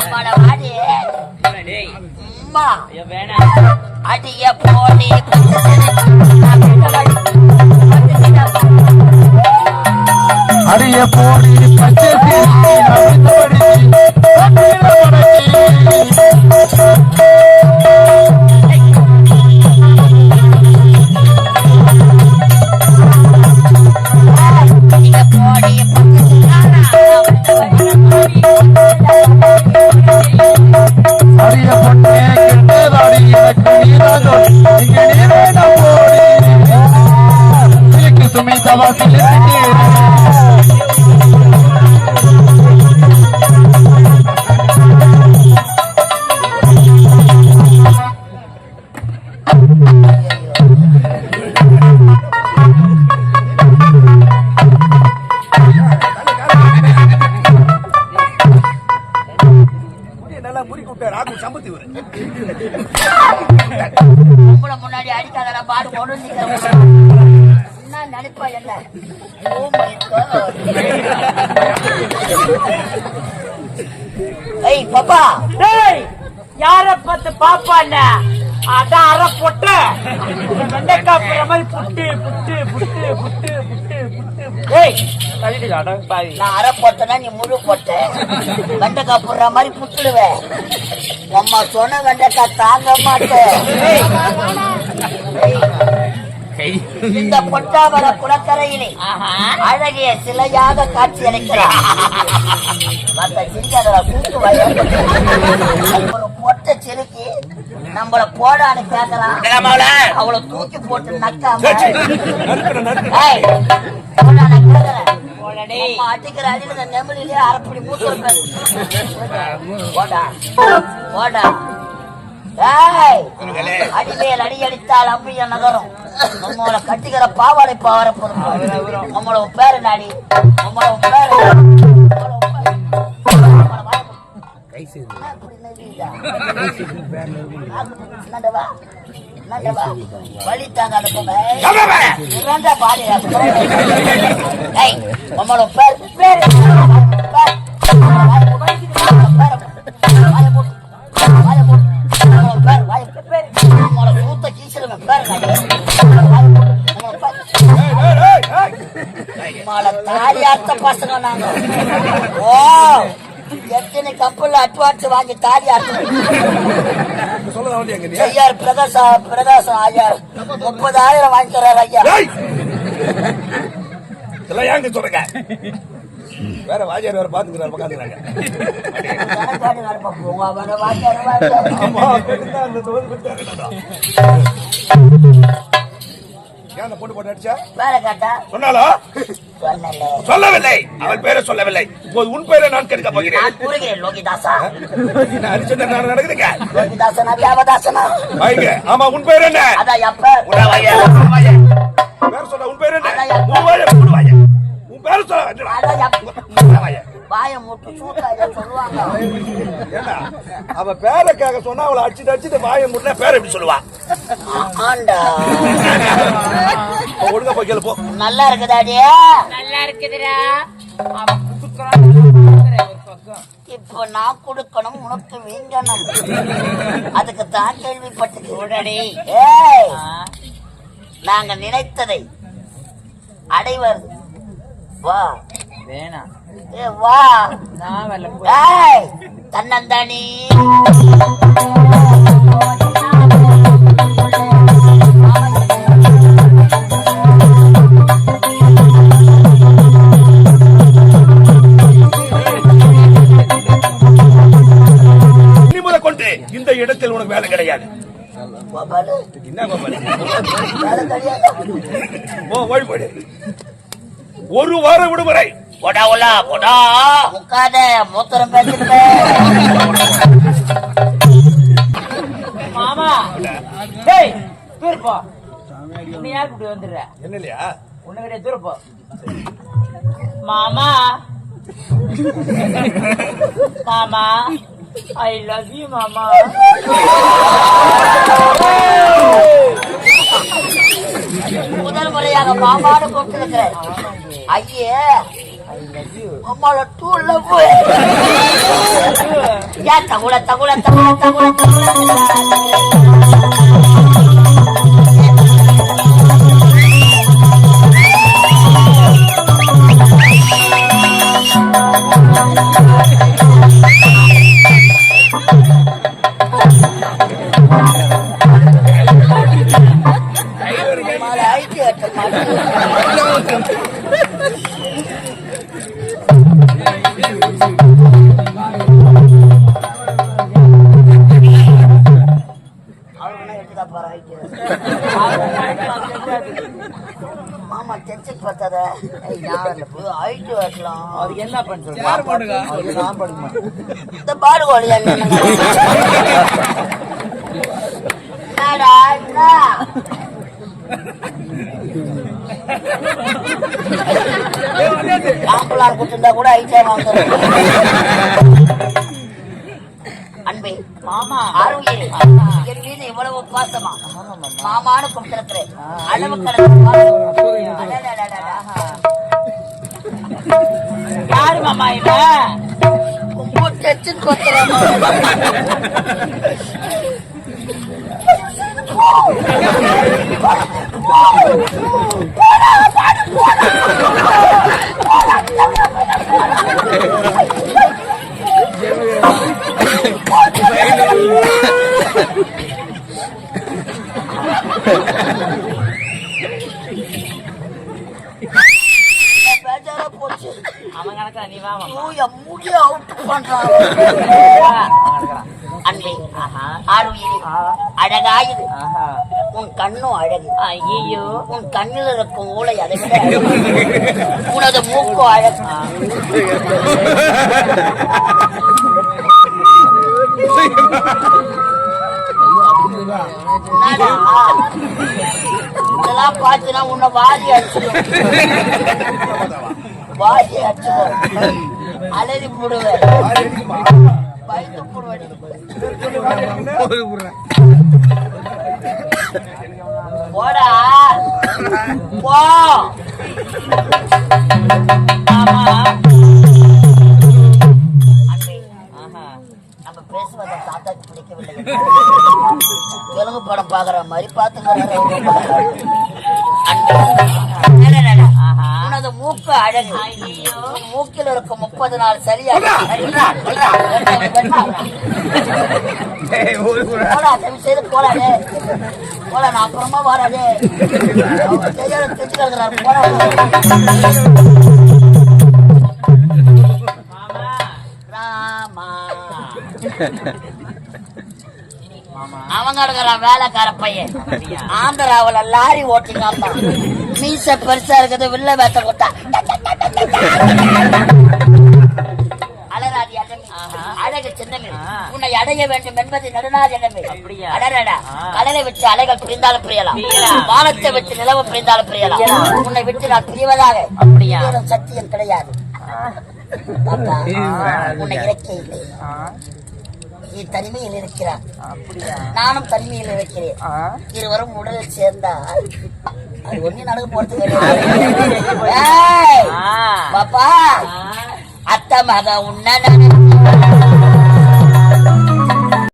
அம்மாடா வாடி. அடிய போடி பச்சை உங்களை முன்னாடி அடிக்காதடா பாடு கொண்டு என்ன நினைப்பா என்ன? Oh my God. ஏய் பாப்பா. டேய் யார பார்த்து பாப்பாண்ண அட அற பொட்ட. வெண்டைக்காய் மாதிரி புட்டு புட்டு புட்டு புட்டு புட்டு புட்டு. ஏய் அட பாவி. நான் அரை போட்டேன்னா நீ முழு போட்ட. வெண்டைக்காய் போடுற மாதிரி புட்டுடுவேன் அம்மா சொன்ன வெண்டைக்காய் தாங்க மாட்டேன். இந்த பொட்டாவர குளக்கரையிலே அழகிய சிலையாக காட்சி அளிக்கிறார். மத்த சிரிக்காதடா, கூட்டு வாயா. ஒரு பொட்டை சிரிக்கி நம்மள போடான்னு கேட்கலாம். அவளை தூக்கி போட்டு நக்காம. ஏய், போடா, நான் கேட்கறேன். அம்மா அடிக்கிற அடியில நெமிலிலே அரைப்படி இருக்காது. போடா போடா. ஏய், அடிமேல் அடி அடித்தால் அம்மிய நகரும். நம்மள கட்டிக்கிற பாவாடை பாவர பொறுப்பு நம்மள பேரு நாடி நம்மள பேரு வழி தாங்க நம்மள பேர் பேர் தாலியார்த்த பசங்க நாங்க ஓ எத்தனை கப்பல்ல அட்வான்ஸ் வாங்கி நீ? ஐயார் பிரகாச பிரகாசம் ஐயார் முப்பதாயிரம் வாங்கி தர்றாரு ஐயா! இதெல்லாம் ஏங்க சொல்றீங்க? வேற வாஜியார் வேற பாத்துக்கிறாரு உட்காந்துக்கிறாங்க ஏன் பொண்ணு போட்டு அடிச்சா? வேலை கேட்டா சொன்னாலோ சொல்லவில்லை. அவள் பேரை சொல்லவில்லை. இப்போது உன் பேரை நான் கெடுக்க போகிறேன். நான் கூறுகிறேன் லோகிதாசா. நான் அடிச்சது என்ன நடக்குதுங்க? லோகிதாசனா வியாபதாசனா? வாங்க. ஆமா உன் பேர் என்ன? அதான் எப்ப வாய. முட்டு சூத்தாய சொல்லுவாங்க. அவ பேரை கேட்க சொன்னா அவளை அடிச்சுட்டு அடிச்சுட்டு வாய முட்டினா பேர் எப்படி சொல்லுவா. ஆண்டா. இப்ப ஒழுங்கா போய் கேளு போ. நல்லா இருக்குதாடி நல்லா இருக்குதுடா. இப்போ நான் கொடுக்கணும் உனக்கு வீங்கணும் அதுக்கு தான் கேள்விப்பட்டு உடனே ஏய் நாங்க நினைத்ததை அடைவது வா. வேணாம். ஏ வா. நான் வரல. ஏய் தன்னந்தானி. இந்த இடத்தில் உனக்கு வேலை கிடையாது. ஒரு வார விடுமுறை. போடா உலா போடா. முக்காத மூத்திரம் பேசிட்டு மாமா. டேய் தூரப்போ நீ யார் இப்படி வந்துடுற? என்ன இல்லையா உன்னை கிடையாது தூரப்போ மாமா. மாமா. ஐ லவ் யூ மாமா. முதல் முறையாக மாமாடு போட்டிருக்கிறேன். ஐயே. அம்மால டூல்ல போய் யா தகுல தகுல தகுல தகுல தகுல மாமா டென்ஷன் பத்தாத ஏய் நான் போய் ஐடி வைக்கலாம் அதுக்கு என்ன பண்ண சொல்ற இந்த பாடு ஓடியா என்னடா ஆம்பளார் கொடுத்திருந்தா கூட ஐடியா வாங்குறேன் அன்பே மாமா. ஆரோக்கியம் என் மீது இவ்வளவு பாசமா மாமான்னு கொடுத்திருக்கிறேன். அளவு. யாரு மாமா இவன் ரொம்ப டென்ஷன் கொத்துறாமா பேஜாரா போச்சு அவன் கணக்கா நீ வா மாமா ஐயோ, என் முடிய அவுட் பண்றான் அன்பே ஆறுயிரே அழகாயுது ஆஹா உன் கண்ணும் அழகு ஐயோ உன் கண்ணில் இருக்கும் ஊளை அழகு. உனது மூக்கும் அழகு என்னடா? இதெல்லாம் பார்த்தீங்கன்னா உன்னை வாதி அடிச்சிடும். வாதி அடிச்சிடும். அலறி போடுவேன். பயந்து போடுவேன். போடா. போ. ஆமா. பாக்குற மாதிரி பாத்துக்கிறாரு உனது மூக்கு அழகு மூக்கில் இருக்கும் முப்பது நாள் சரியா செய்து டேய். போடா நான் அப்புறமா வராதே தெரிஞ்சு கிடக்குறாரு மாமா ராமா அவங்க இருக்கிறான் வேலைக்கார பையன். ஆந்திராவுல லாரி ஓட்டிங்க மீச பெருசா இருக்குது வில்ல வேத்த கொட்டா அழகு. சின்னமே. உன்னை அடைய வேண்டும் என்பது நடுநாள்? அடடடா. ஆ. கடலை வச்சு அலைகள் பிரிந்தாலும் பிரியலாம். வானத்தை வச்சு நிலவு பிரிந்தாலும் பிரியலாம். உன்னை விட்டு நான் பிரிவதாக. சத்தியம் கிடையாது. உன்னை இறக்க இல்லை நீ தனிமையில் இருக்கிறான் அப்படியா? நானும் தனிமையில் இருக்கிறேன். இருவரும் உடலில் சேர்ந்தால் அது ஒண்ணு நடக்க போறது பாப்பா ஆ, அத்தை மக உன்ன